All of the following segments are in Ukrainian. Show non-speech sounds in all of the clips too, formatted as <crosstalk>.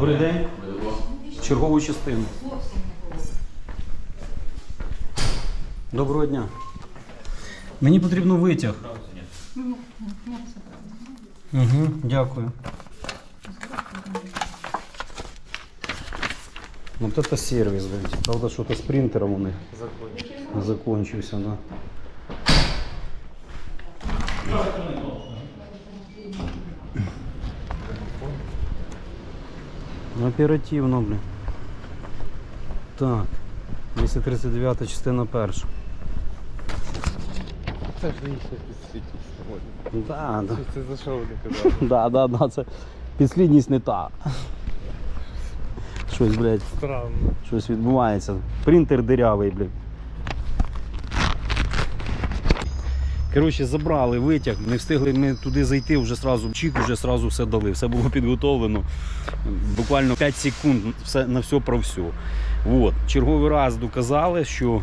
Добрий день. Чергову частину. Доброго дня. Мені потрібно витяг. Угу, дякую. Вот это сервис, блядь. Правда, что-то с принтером у них закончился, да. Оперативно, блін. Так. 239 частина перша. Це ж інше підслідність. Да, да. Це за що вони казали? <laughs> Да, да, да, це підслідність не та. Щось, блядь, Странно. щось відбувається. Принтер дирявий, блядь. Коротше, забрали витяг, не встигли ми туди зайти, вже сразу чік, вже сразу все дали. Все було підготовлено. Буквально 5 секунд все, на все про все. От. Черговий раз доказали, що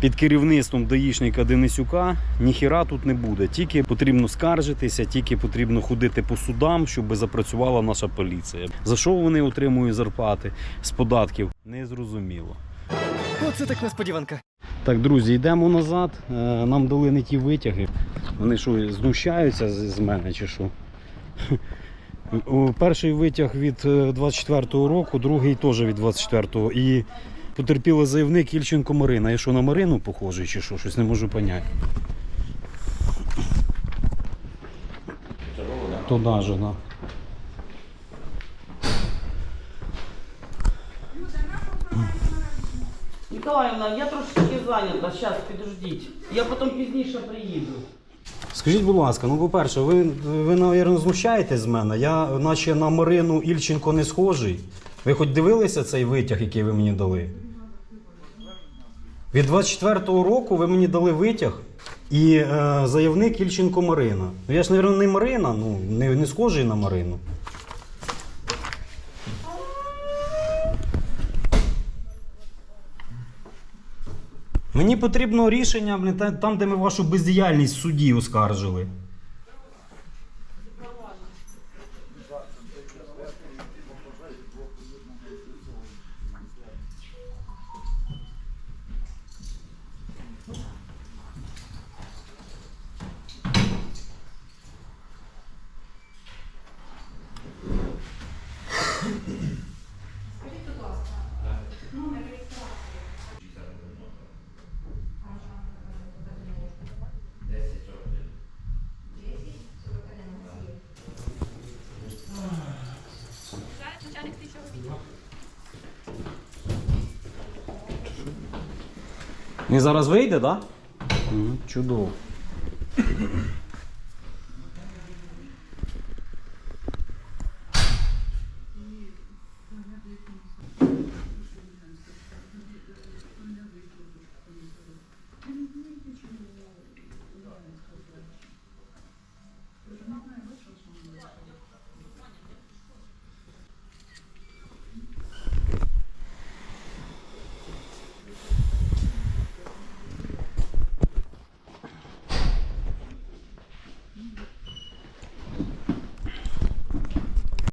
під керівництвом даїшника Денисюка ніхіра тут не буде. Тільки потрібно скаржитися, тільки потрібно ходити по судам, щоб запрацювала наша поліція. За що вони отримують зарплати з податків? Не зрозуміло. Оце так несподіванка. Так, друзі, йдемо назад. Е, Нам дали не ті витяги. Вони що, знущаються з мене чи що? <laughs> Перший витяг від е, 24-го року, другий теж від 24-го. І потерпіла заявник Ільченко Марина. Я що на Марину похожий чи що? Щось не можу. Туда же, да. Ніколаївна, я трошки зайнята, зараз підождіть. Я потім пізніше приїду. Скажіть, будь ласка, ну по-перше, ви, ви навірно, знущаєтесь з мене. Я наче на Марину Ільченко не схожий. Ви хоч дивилися цей витяг, який ви мені дали? Від 24-го року ви мені дали витяг і е, заявник Ільченко Марина. Ну я ж, навірно, не Марина, ну не, не схожий на Марину. Мені потрібно рішення там, де ми вашу бездіяльність в суді оскаржили. Він зараз вийде, так? Да? Чудово.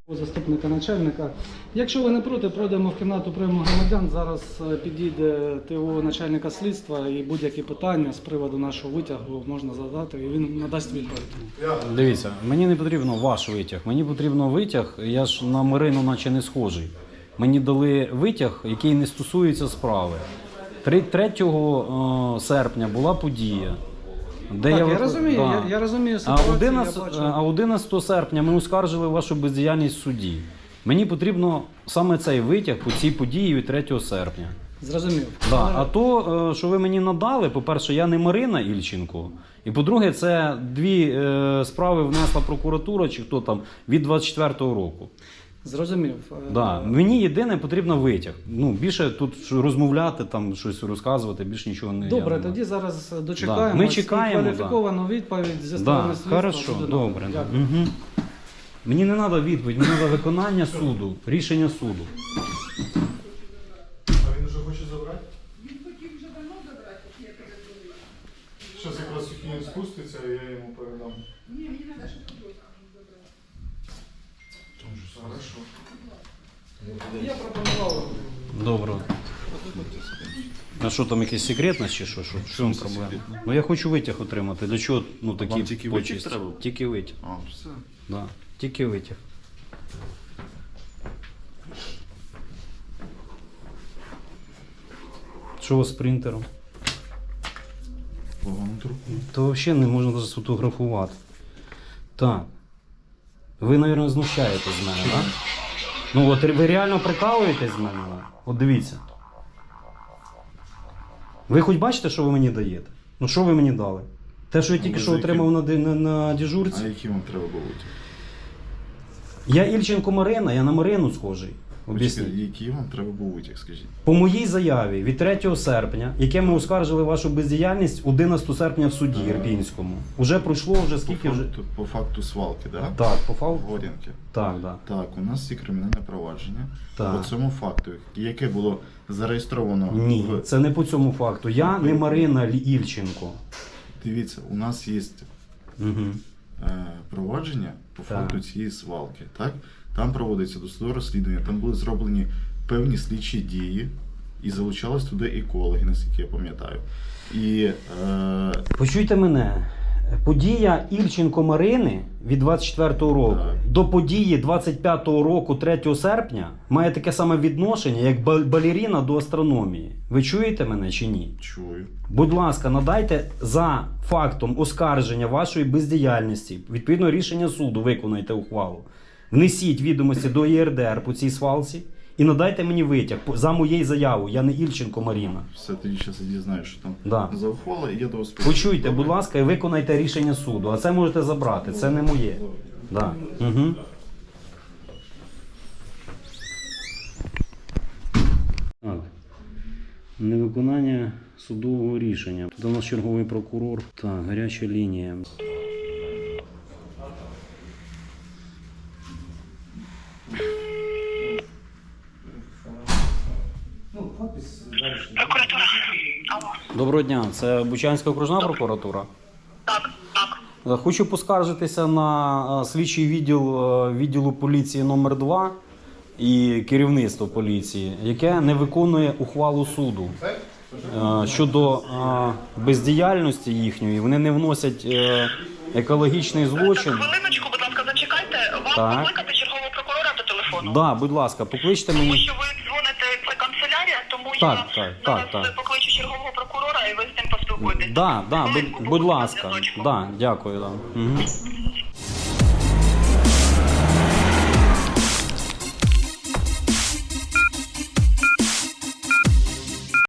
Заступника начальника. Якщо ви не проти, пройдемо в кімнату прийому громадян. Зараз е, підійде ТО начальника слідства і будь-які питання з приводу нашого витягу можна задати, і він надасть відповідь. Дивіться, мені не потрібно ваш витяг. Мені потрібно витяг, я ж на Марину наче не схожий. Мені дали витяг, який не стосується справи. Три- 3 е, серпня була подія. Де Так, я, виход- розумію, Да. я, я розумію А ситуацію. 11, я бачу. а 11 серпня ми оскаржили вашу бездіяльність в суді. Мені потрібно саме цей витяг по цій події від 3 серпня. Зрозумів. Да. А то, е, що ви мені надали, по-перше, я не Марина Ільченко. І по-друге, це дві е, справи внесла прокуратура чи хто там від 24-го року. Зрозумів. Е, Да. Мені єдине потрібно витяг. Ну, більше тут розмовляти, там щось розказувати, більше нічого не Добре, я не тоді зараз дочекаємо. Ми чекаємо, кваліфіковану відповідь зі сторони Да, слідства. хорошо, Буде добре. Дякую. Угу. Мені не треба відповідь, мені треба виконання суду, рішення суду. А він вже хоче забрати? Він хотів вже давно забрати, як я передали. Зараз якраз він спуститься, і я йому передам. Ні, мені треба, щоб же Я пропонував Добре. А що там якась секретність чи що? Що, що там проблема? Ну я хочу витяг отримати. Для чого ну такі Вам тільки витяг почесті? треба? Тільки витяг. А, все. Да. Тільки витяг. Що у вас з принтером? Погано трубку. То взагалі не можна навіть сфотографувати. Так. Ви, мабуть, знущаєтесь з мене, так? Ну от ви реально прикалуєтесь з мене? да? От дивіться. Ви хоч бачите, що ви мені даєте? Ну що ви мені дали? Те, що я тільки ви що яким? отримав на, на, на дежурці. А які вам треба було? Я Ільченко Марина, я на Марину схожий. Об'ясніть. Почекайте, Який вам треба був витяг, скажіть? По моїй заяві від 3 серпня, яке ми оскаржили вашу бездіяльність 11 серпня в суді Ірпінському. Уже пройшло вже По скільки вже. факту, по факту свалки, да? Так, по факту. Горінки. Так, так. Так, у нас є кримінальне провадження Так. по цьому факту, яке було зареєстровано Ні, в це не по цьому факту. Я не Марина Лі- Ільченко. дивіться, у нас є Угу. е, провадження по Так. факту цієї свалки. Так? Там проводиться досудове розслідування, там були зроблені певні слідчі дії, і залучались туди екологи, наскільки я пам'ятаю. І е, Почуйте мене. Подія Ільченко Марини від 24-го року Так. до події 25-го року, 3 серпня, має таке саме відношення, як ба- балеріна до астрономії. Ви чуєте мене чи ні? чую. Будь ласка, надайте за фактом оскарження вашої бездіяльності, відповідно рішення суду, виконайте ухвалу. Внесіть відомості до ЄРДР по цій свалці і надайте мені витяг по- за моєю заявою. Я не Ільченко Маріна. Все тоді зараз я дізнаюся, що там Да. за ухвала, і я до вас Почуйте, будь ласка, і виконайте рішення суду. А це можете забрати, це не моє. Да. Угу. Так. Невиконання судового рішення. Тут у нас черговий прокурор. Так, гаряча лінія. Прокуратура. Алло. Доброго дня, це Бучанська окружна прокуратура. Так, так. Е, Хочу поскаржитися на е, слідчий відділ е, відділу поліції номер 2 і керівництво поліції, яке не виконує ухвалу суду щодо бездіяльності їхньої. Вони не вносять екологічний злочин. Так, хвилиночку, будь ласка, зачекайте. Вам Так. покликати чергового прокурора до телефону? Да, будь ласка, покличте Тому мені. що ви тому Так, я так, зараз так, так. покличу чергового прокурора і ви з ним поспілкуєтесь. Да, да, Хвилинку, будь, будь ласка. Да, дякую. Да. Угу.